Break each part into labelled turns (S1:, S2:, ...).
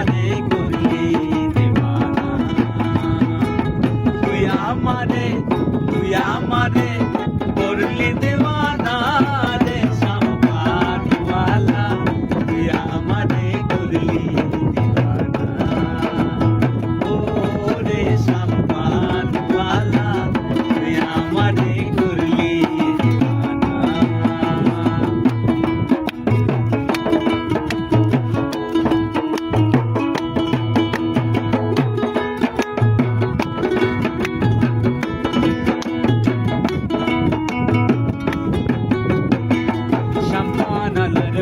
S1: আমারে করলি দিবানা। তুই আমারে তুই আমারে করলি দিবানা রে তুই আমারে করলি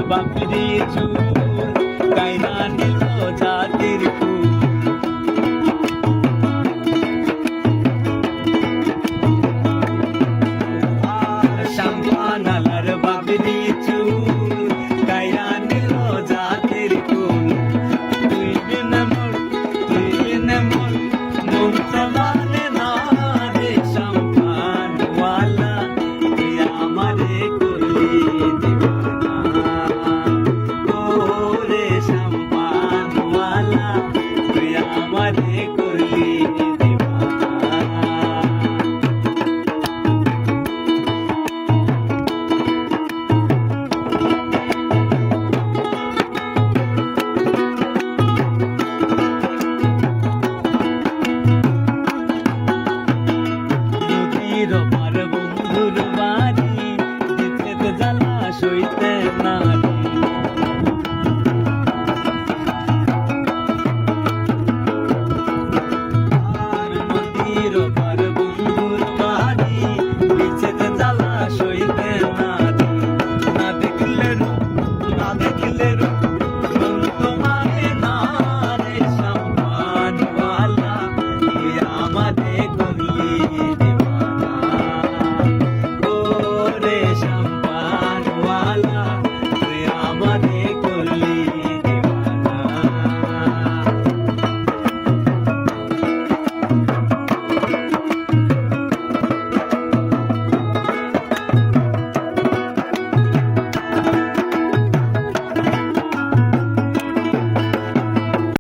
S1: বাপরি চুল কাইনা নিল করবি